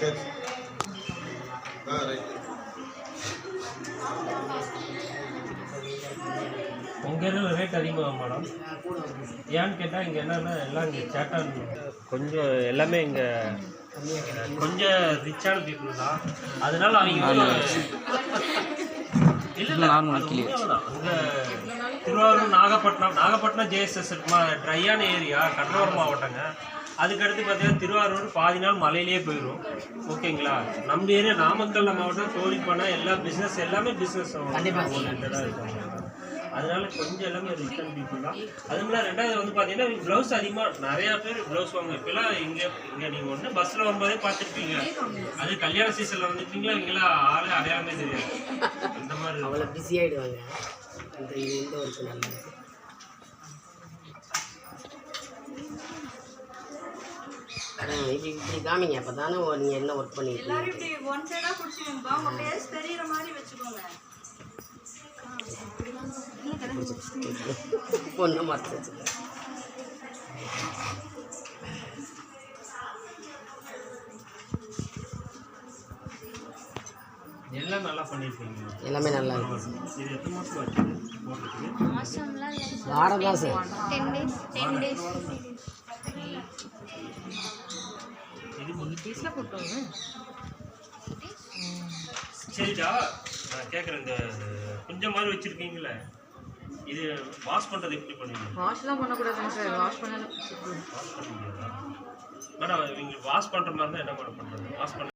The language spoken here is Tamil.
சரி ஆ ரைட் உங்கள் இதில் ரேட் அதிகமாக மேடம். ஏன்னு கேட்டால் இங்கே என்னென்னா எல்லாம் இங்கே சேட்டான் கொஞ்சம் எல்லாமே இங்கே கொஞ்சம் ரிச்சான பீப்புள் தான். அதனால அவங்க இல்ல திருவாரூர் நாகப்பட்டினம் நாகப்பட்டினம் ஜேஎஸ்எஸ் இருக்குமா? ட்ரையான ஏரியா கடலோர மாவட்டங்க. அதுக்கடுத்து பார்த்தீங்கன்னா திருவாரூர் பாதி நாள் மலையிலேயே போயிடும் ஓகேங்களா? நம்ம ஏரியா நாமக்கல் மாவட்டம் தோழிப்பனை எல்லா பிஸ்னஸ் எல்லாமே பிஸ்னஸ் ஓரியன்டாக இருக்கும் அதனால கொஞ்சம் எல்லாமே ரிட்டர்ன் பீப்புள் தான். அது மாதிரி ரெண்டாவது வந்து பார்த்தீங்கன்னா ப்ளவுஸ் அதிகமாக நிறையா பேர் ப்ளவுஸ் வாங்க இப்போலாம் இங்கே இங்கே நீங்கள் ஒன்று பஸ்ஸில் வரும்போதே பார்த்துருப்பீங்க. அது கல்யாண சீசனில் வந்துட்டீங்களா இங்கெல்லாம் ஆளே அடையாளமே தெரியாது. இந்த மாதிரி. அவ்வளோ பிஸி ஆகிடுவாங்க இந்த இந்த ஒர்க்கு நல்லா இருக்கு ம், இப்படி இப்படி காமிங்க அப்போ தானே நீங்கள் என்ன ஒர்க் பண்ணியிருக்கீங்க எல்லாரும் இப்படி ஒன் சைடா குடிச்சுக்கோங்கப்பா உங்க ஃபேஸ் தெரியற மாதிரி வச்சுக்கோங்க. ஒன்று மறைச்சு வச்சுக்கோங்க எல்லாம் நல்லா பண்ணியிருக்கீங்க எல்லாமே நல்லா இருக்கு. இது எத்தனை மாதம் ஆச்சு மாசம்லாம் இல்லை வாரம் தான் sir. Ten days ten days இது முன்னூற்றி பீஸில் போட்டோங்க சரிடா நான் கேட்குறேன் இந்த கொஞ்சம் மாதிரி வச்சுருக்கீங்களே. இது வாஷ் பண்ணுறது எப்படி பண்ணுவீங்க? வாஷ்லாம் பண்ணக்கூடாதுங்க சார். வாஷ் பண்ணல. வாஷ் பண்ண முடியாதா? மேடம் இவங்க வாஷ் பண்ணுற மாதிரி இருந்தால் என்ன பண்ண பண்ணுறது வாஷ் பண்ண